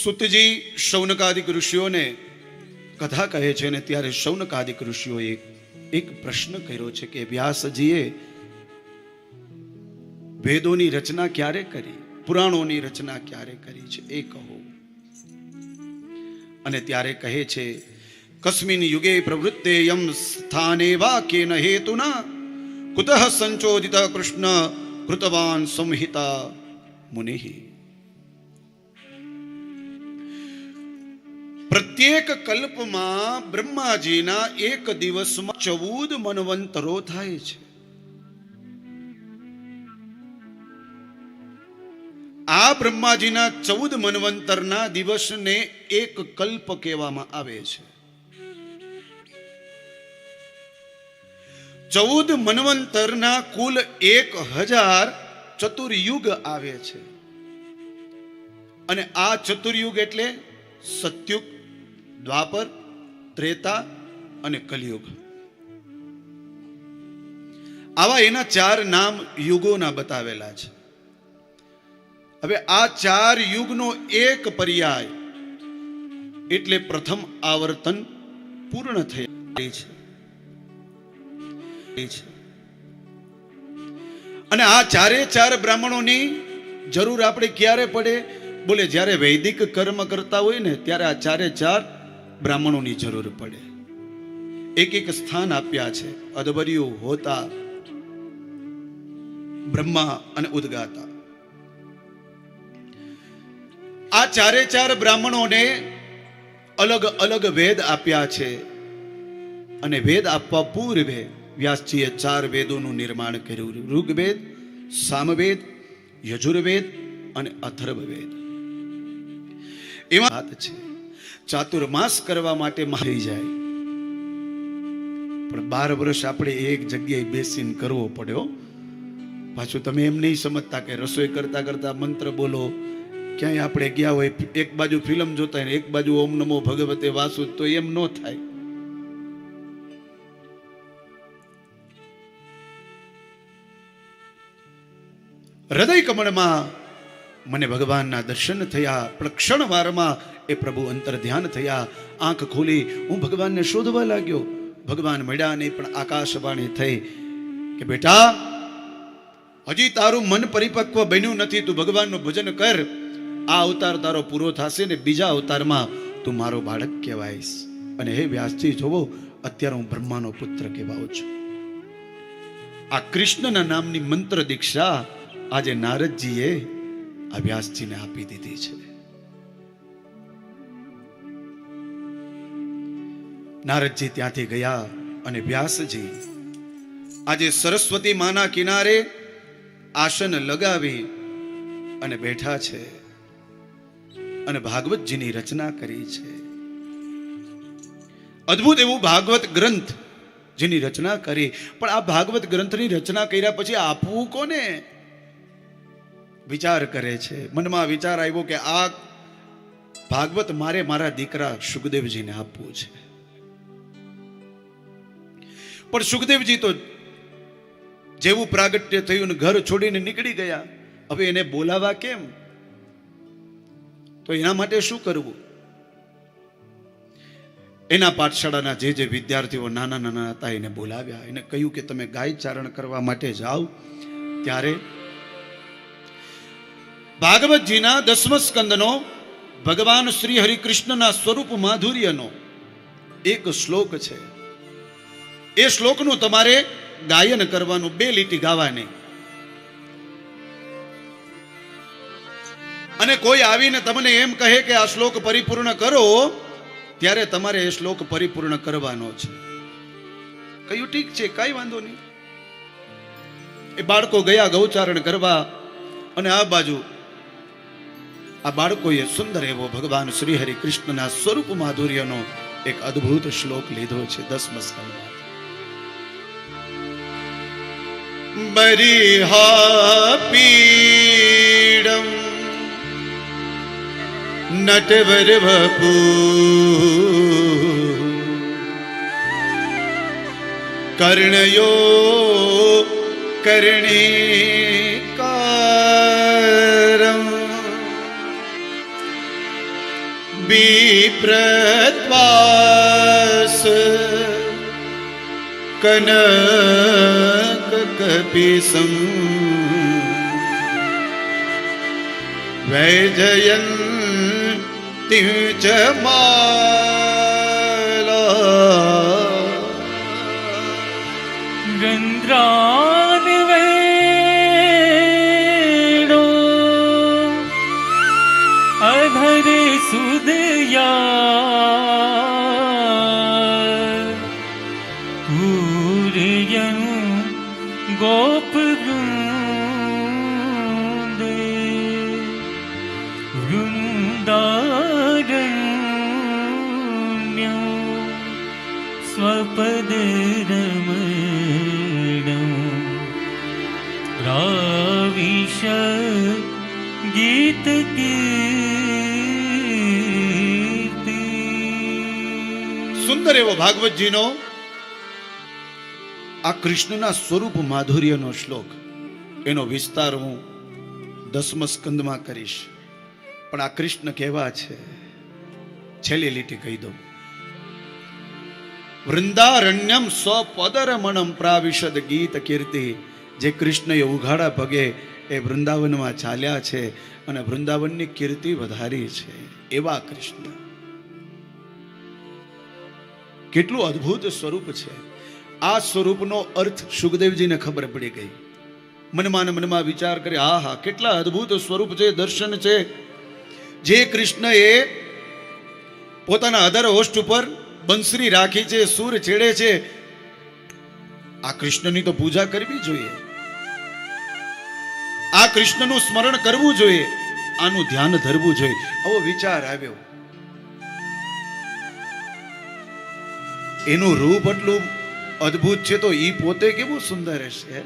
સુતજી શૌનકાદિક ઋષિઓને કથા કહે છે અને ત્યારે શૌનકાદિક ઋષિઓએ એક પ્રશ્ન કર્યો છે કે, વ્યાસજીએ વેદોની રચના ક્યારે કરી? પુરાણોની રચના ક્યારે કરી છે? એ કહો. અને ત્યારે કહે છે, કસ્મિન યુગે પ્રવૃત્તે યમ સ્થાને વા કેન હેતુના કુતઃ સંચોદિત કૃષ્ણ કૃતવાન સંહિતા. મુનિ પ્રત્યેક કલ્પમાં બ્રહ્માજીના એક દિવસમાં ચૌદ મનવંતરો થાય છે. આ બ્રહ્માજીના ચૌદ મનવંતરના દિવસને એક કલ્પ કહેવામાં આવે છે. ચૌદ મનવંતરના કુલ એક હજાર ચતુર્યુગ આવે છે. અને આ ચતુર્યુગ એટલે સત્યુગ દ્વાપર, ત્રેતા અને કલયુગ. આવા એના ચાર નામ યુગોના બતાવેલા છે. હવે આ ચાર યુગનો એક પર્યાય એટલે પ્રથમ આવર્તન પૂર્ણ થઈ છે. અને આ ચારે ચાર બ્રાહ્મણોની જરૂર આપણે ક્યારે પડે? બોલે જ્યારે વૈદિક કર્મ કરતા હોય ને, ત્યારે આ ચારે ચાર બ્રાહ્મણોની જરૂર પડે. એક એક સ્થાન આપ્યા છે. અદબર્યું હોતા, બ્રહ્મા અને ઉદગાતા. આ ચારે ચાર બ્રાહ્મણોને અલગ અલગ વેદ આપ્યા છે. અને વેદ આપવા પૂર્વે વ્યાસજીએ ચાર વેદોનું નિર્માણ કર્યું. ઋગ્વેદ, સામવેદ, યજુર્વેદ અને અથર્વવેદ. એમાં વાત છે. ચાતુર્માસ કરવા માટે થઈ જાય. પણ બાર વર્ષ આપણે એક જગ્યાએ બેસીને કરવો પડ્યો. પાછું તમે એમ નહીં સમજતા કે રસોઈ કરતા કરતા મંત્ર બોલો. ક્યાંય આપણે ગયા હોય એક બાજુ ફિલ્મ જોતા હોય એક બાજુ ઓમ નમો ભગવતે વાસુ, તો એમ ન થાય. હૃદય કમળમાં મને ભગવાનના દર્શન થયા, પણ ક્ષણવારમાં એ પ્રભુ અંતર ધ્યાન થયા, આંખ ખોલી, હું ભગવાનને શોધવા લાગ્યો. ભગવાન મળ્યા નહીં, પણ આકાશવાણી થઈ કે, બેટા, હજી તારું મન પરિપક્વ બન્યું નથી, તું ભગવાનનું ભજન કર. આ અવતાર તારો પૂરો થશે ને બીજા અવતારમાં તું મારો બાળક કહેવાઈશ. અને હે વ્યાસજી, જોવો, અત્યારે હું બ્રહ્માનો પુત્ર કહેવાઉં છું. આ કૃષ્ણના નામની મંત્ર દીક્ષા આજે નારદજીએ આ વ્યાસજીને આપી દીધી છે. નારદજી ત્યાંથી ગયા અને વ્યાસજી આજે સરસ્વતી માના કિનારે આસન લગાવી અને બેઠા છે અને ભાગવતજીની રચના કરી છે. અદ્ભુત એવું ભાગવત ગ્રંથ જેની રચના કરી. પણ આ ભાગવત ગ્રંથની રચના કર્યા પછી આપવું કોને? વિચાર કરે છે. મનમાં વિચાર આવ્યો કે આ ભાગવત મારે મારા દીકરા સુખદેવજીને આપવું છે. પણ સુખદેવજી તો જેવું પ્રાગટ્ય થયું ને ઘર છોડીને નીકળી ગયા, હવે એને બોલાવા કેમ? તો એના માટે શું કરવું? એના પાઠશાળાના જે જે વિદ્યાર્થીઓ નાના નાના હતા એને બોલાવ્યા. એને કહ્યું કે તમે ગાય ચારણ કરવા માટે જાઓ ત્યારે ભાગવતજીના દસમ સ્કંદનો ભગવાન શ્રી હરિકૃષ્ણના સ્વરૂપ માધુર્યનો એક શ્લોક છે. એ શ્લોકનું તમારે ગાયન કરવાનું, બે લીટી ગાવાની. અને કોઈ આવીને તમને એમ કહે કે આ શ્લોક પરિપૂર્ણ કરો, ત્યારે તમારે એ શ્લોક પરિપૂર્ણ કરવાનો છે. કયું ઠીક છે, કઈ વાંધો નહીં. એ બાળકો ગયા ગૌચારણ કરવા, અને આ બાજુ આ બાળકોએ સુંદર એવો ભગવાન શ્રી હરિ કૃષ્ણના સ્વરૂપ માધુર્યનો એક અદ્ભુત શ્લોક લીધો છે દસમ સ્કંદમાં മരീഹാപീഠം നട്ടവരവപൂ കർണയോ കരണേകാരം ബീപ്രത്വാസ് കന વિપ્રત્વાસ કનક કપિસમ વૈજયન ચ પદ રમણ રાવિષ ગીત કીર્તિ સુંદર એવો ભાગવતજીનો આ કૃષ્ણના સ્વરૂપ માધુર્યનો શ્લોક. એનો વિસ્તાર હું દસમ સ્કંદમાં કરીશ. પણ આ કૃષ્ણ કેવા છે? છેલ્લી લીટી કહી દઉં. વૃંદારણ્યમ સ્વપદરમણમ પ્રાવિશદ ગીત કીર્તિ. જે કૃષ્ણએ ઉઘાડા પગે એ વૃંદાવનમાં ચાલ્યા છે અને વૃંદાવનની કીર્તિ વધારી છે. એવા કૃષ્ણ. કેટલું અદ્ભુત સ્વરૂપ છે. આ સ્વરૂપનો અર્થ સુખદેવજીને ખબર પડી ગઈ. મનમાં મનમાં વિચાર કરે હા હા કેટલા અદ્ભુત સ્વરૂપ છે, દર્શન છે. જે કૃષ્ણએ પોતાના અધર હોસ્ટ ઉપર બંસરી રાખી છે, સૂર છેડે છે. આ કૃષ્ણની તો પૂજા કરવી જોઈએ. આ કૃષ્ણનું સ્મરણ કરવું જોઈએ. આનું ધ્યાન ધરવું જોઈએ. આવો વિચાર આવ્યો. એનું રૂપ એટલું અદ્ભુત છે તો એ પોતે કેવું સુંદર હશે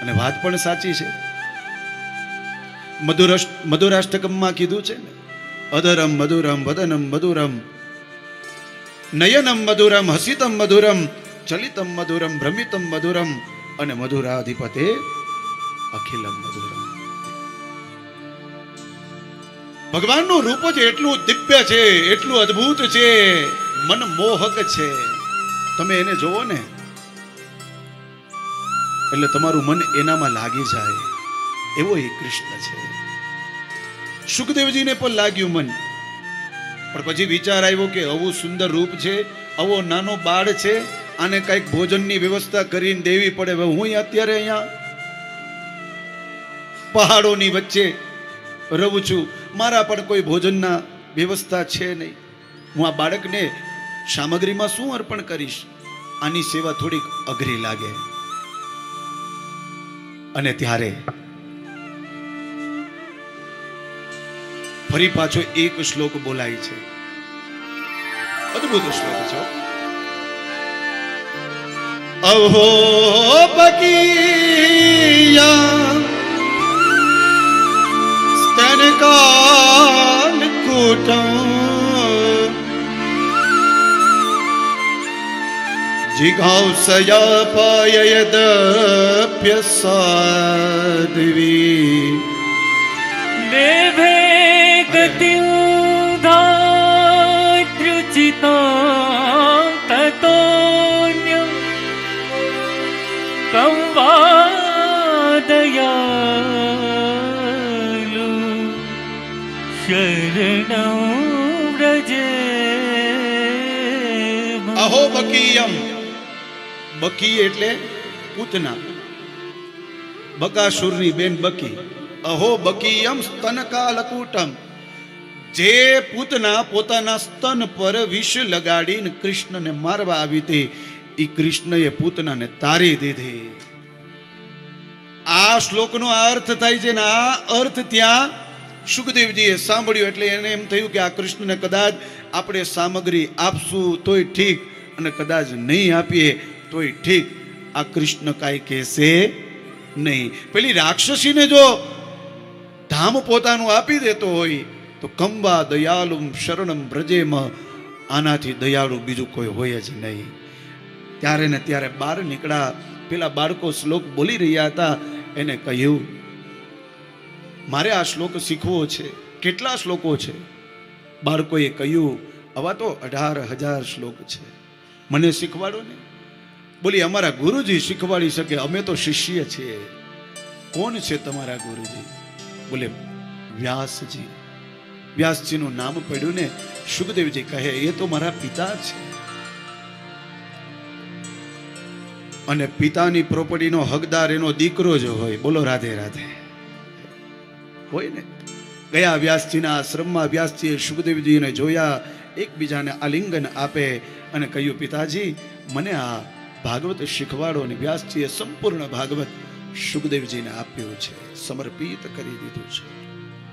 અને વાત પણ સાચી છે. મધુરષ્ટ મધુરાષ્ટકમમાં કીધું છે ને અધરમ મધુરમ વદનમ મધુરમ નયનમ મધુરમ હસિતમ મધુરમ ચલિતમ મધુરમ ભ્રમિતમ મધુરમ અને મધુરાધિપતે અખિલમ મધુરમ. ભગવાનનું રૂપ જ એટલું દિવ્ય છે, એટલું અદ્ભુત છે મનમોહક છે. તમે એને જોવો ને, એટલે તમારું મન એનામાં લાગી જાય. એવો એ કૃષ્ણ છે. સુખદેવજીને પણ લાગ્યું મન. પણ પછી વિચાર આવ્યો કે આવું સુંદર રૂપ છે, આવો નાનો બાળ છે, આને કંઈક ભોજનની વ્યવસ્થા કરીને દેવી પડે. હું અત્યારે અહીંયા પહાડોની વચ્ચે રહું છું. મારા પણ કોઈ ભોજનના વ્યવસ્થા છે નહીં. હું આ બાળકને સામગ્રીમાં શું અર્પણ કરીશ? આની સેવા થોડીક અઘરી લાગે. અને ત્યારે ફરી પાછો એક શ્લોક બોલાય છે. અદભુત શ્લોક છે અહો પકીયા સ્તનકાન કૂટમ જિઘાંસયા પાયદપ્ય સાધવી. गतिं धातृचितां ततोऽन्यं कं वादयालु शरणं व्रजे અહો બકીયમ બકી એટલે પૂતના બકાસુરની બેન બકી અહો બકીયમ સ્તનકાલકૂટમ જે પૂતના પોતાના સ્તન પર વિષ લગાડીને કૃષ્ણને મારવા આવી હતી એ કૃષ્ણએ પૂતનાને તારી દીધી. આ શ્લોકનો અર્થ થાય છે ને આ અર્થ ત્યાં સુખદેવજીએ સાંભળ્યું એટલે એને એમ થયું કે આ કૃષ્ણને કદાચ આપણે સામગ્રી આપશું તોય ઠીક અને કદાચ નહીં આપીએ તોય ઠીક. આ કૃષ્ણ કાંઈ કહેશે નહીં. પેલી રાક્ષસીને જો ધામ પોતાનું આપી દેતો હોય તો કંબા દયાલુમ શરણમ બ્રજેમ. આનાથી દયાળુ બીજું કોઈ હોય જ નહીં. ત્યારે ને ત્યારે બહાર નીકળ્યા. પેલા બાળકો શ્લોક બોલી રહ્યા હતા. એને કહ્યું, મારે આ શ્લોક શીખવો છે. કેટલા શ્લોકો છે? બાળકોએ કહ્યું, આવા તો અઢાર હજાર શ્લોક છે. મને શીખવાડો ને. બોલી, અમારા ગુરુજી શીખવાડી શકે. અમે તો શિષ્ય છીએ. કોણ છે તમારા ગુરુજી? બોલે, વ્યાસજી. વ્યાસજીનું નામ પડ્યું ને, સુખદેવજી કહે, એ તો મારા પિતા છે. અને પિતાની પ્રોપર્ટીનો હકદાર એનો દીકરો જ હોય. બોલો, રાધે રાધે. હોય ને. ગયા વ્યાસજીના આશ્રમમાં વ્યાસજીએ સુખદેવજીને જોયા, એકબીજાને આલિંગન આપે અને કહ્યું, પિતાજી, મને આ ભાગવત શીખવાડો. અને વ્યાસજીએ સંપૂર્ણ ભાગવત સુખદેવજીને આપ્યું છે, સમર્પિત કરી દીધું છે.